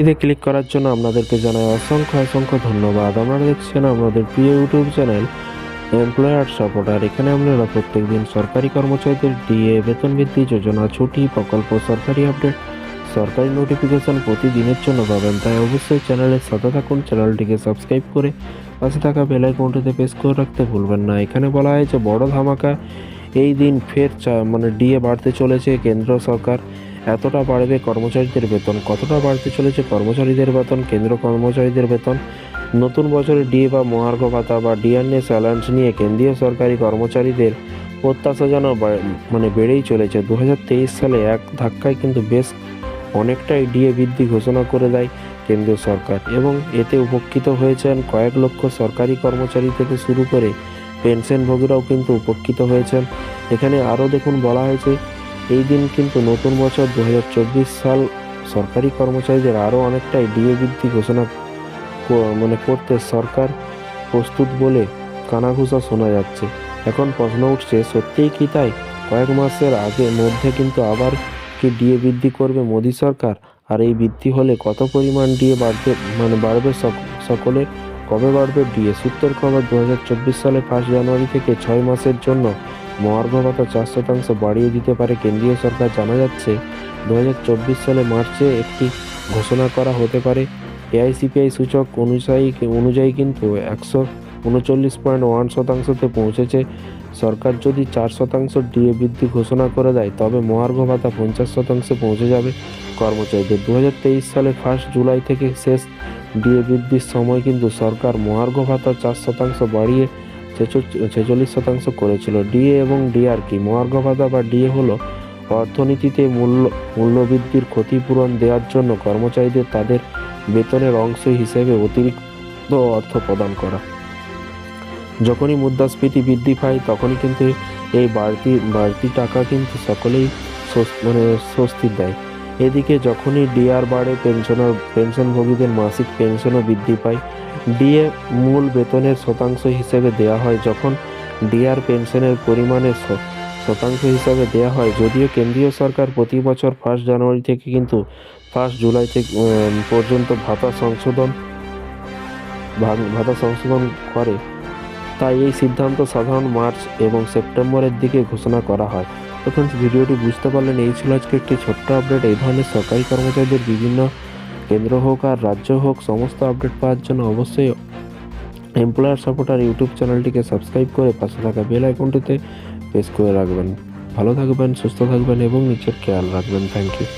এতে ক্লিক করার জন্য আপনাদেরকে জানাই অসংখ্য অসংখ্য ধন্যবাদ। আপনারা দেখছেন আমাদের প্রিয় ইউটিউব চ্যানেল এমপ্লয়ার সাপোর্টার এখানে আপনারা প্রত্যেকদিন সরকারি কর্মচারীদের ডিএ বেতন বৃদ্ধি, যোজনা, ছুটি, প্রকল্প, সরকারি আপডেট সরকারি নোটিফিকেশন প্রতিদিনের জন্য পাবেন। তাই অবশ্যই চ্যানেলের সাথে থাকুন চ্যানেলটিকে সাবস্ক্রাইব করে পাশে থাকা বেল আইকনটিতে প্রেস করে রাখতে ভুলবেন না। এখানে বলা হয়েছে, বড় ধামাকা এই দিন ফের মানে ডিএ বাড়তে চলেছে। কেন্দ্র সরকার এতটা বাড়বে কর্মচারীদের বেতন? কতটা বাড়তে চলেছে কর্মচারীদের বেতন? কেন্দ্র কর্মচারীদের বেতন? নতুন বছরে ডিএ বা মহার্ঘ ভাতা বা ডিএনএস অ্যালায়েন্স নিয়ে কেন্দ্রীয় সরকারি কর্মচারীদের প্রত্যাশা যেন মানে বেড়েই চলেছে। দু হাজার তেইশ সালে এক ধাক্কায় কিন্তু বেশ অনেকটাই ডিএ বৃদ্ধি ঘোষণা করে দেয় কেন্দ্রীয় সরকার এবং এতে উপকৃত হয়েছেন কয়েক লক্ষ সরকারি কর্মচারী থেকে শুরু করে পেনশনভোগীরাও কিন্তু উপকৃত হয়েছেন। এখানে আরও দেখুন বলা হয়েছে এই দিন কিন্তু নতুন বছর দু হাজার চব্বিশ সাল সরকারি কর্মচারীদের আরও অনেকটাই ডিএ বৃদ্ধি ঘোষণা মানে করতে সরকার প্রস্তুত বলে কানাঘুষা শোনা যাচ্ছে। এখন প্রশ্ন উঠছে, সত্যিই কি তাই? কয়েক মাসের আগে মধ্যে কিন্তু আবার কি ডিএ বৃদ্ধি করবে মোদী সরকার? আর এই বৃদ্ধি হলে কত পরিমাণ ডিএ বাড়বে মানে বাড়বে সকলে কবে বাড়বে ডিএ? সূত্রের খবর দু সালে ফার্স্ট জানুয়ারি থেকে ছয় মাসের জন্য মহার্ঘ ভাতা চার শতাংশ বাড়িয়ে দিতে পারে কেন্দ্রীয় সরকার। জানা যাচ্ছে দু হাজার চব্বিশ সালে মার্চে একটি ঘোষণা করা হতে পারে। এআইসিপিআই সূচক অনুযায়ী অনুযায়ী কিন্তু একশো উনচল্লিশ পয়েন্ট ওয়ান শতাংশতে পৌঁছেছে। সরকার যদি চার শতাংশ ডিএ বৃদ্ধি ঘোষণা করে দেয়, তবে মহার্ঘ ভাতা পঞ্চাশ শতাংশে পৌঁছে যাবে কর্মচারীদের। দু হাজার তেইশ সালে ফার্স্ট জুলাই থেকে শেষ ডিএ বৃদ্ধির সময় কিন্তু সরকার মহার্ঘ ভাতা চার শতাংশ বাড়িয়ে ছেচল্লিশ শতাংশ করেছিল। ডিএ এবং ডিআর কি। মহার্ঘ ভাতা বা ডিএ হলো অর্থনীতিতে মূল্য, মূল্যবৃদ্ধির ক্ষতিপূরণ দেওয়ার জন্য কর্মচারীদের তাদের বেতনের অংশ হিসেবে অতিরিক্ত অর্থ প্রদান করা। যখনই মুদ্রাস্ফীতি বৃদ্ধি পায়, তখনই কিন্তু এই বাড়তি বাড়তি টাকা কিন্তু সকলেই মানে স্বস্তি দেয়। এদিকে যখনই ডিআর বাড়ে পেনশনার পেনশনভোগীদের মাসিক পেনশনও বৃদ্ধি পায়। ডিএ মূল বেতনের শতাংশ হিসেবে দেওয়া হয় যখন ডিআর পেনশনের পরিমাণে শতাংশ হিসাবে দেওয়া হয়। যদিও কেন্দ্রীয় সরকার প্রতি বছর ফার্স্ট জানুয়ারি থেকে কিন্তু ফার্স্ট জুলাই থেকে পর্যন্ত ভাতা সংশোধন ভাতা সংশোধন করে। তাই এই সিদ্ধান্ত সাধারণ মার্চ এবং সেপ্টেম্বরের দিকে ঘোষণা করা হয়। তো ফ্রেন্ডস ভিডিওটি বুঝতে পারলেন, এই ছিল আজকে একটি ছোট্ট আপডেট এই ধরনের সরকারি কর্মচারীদের বিভিন্ন কেন্দ্র হোক আর রাজ্য হোক, সমস্ত আপডেট পাওয়ার জন্য অবশ্যই এমপ্লয়ার সাপোর্টার ইউটিউব চ্যানেলটিকে সাবস্ক্রাইব করে পাশে থাকা বেল আইকনটিতে প্রেস করে রাখবেন। ভালো থাকবেন, সুস্থ থাকবেন এবং নিজের খেয়াল রাখবেন। Thank you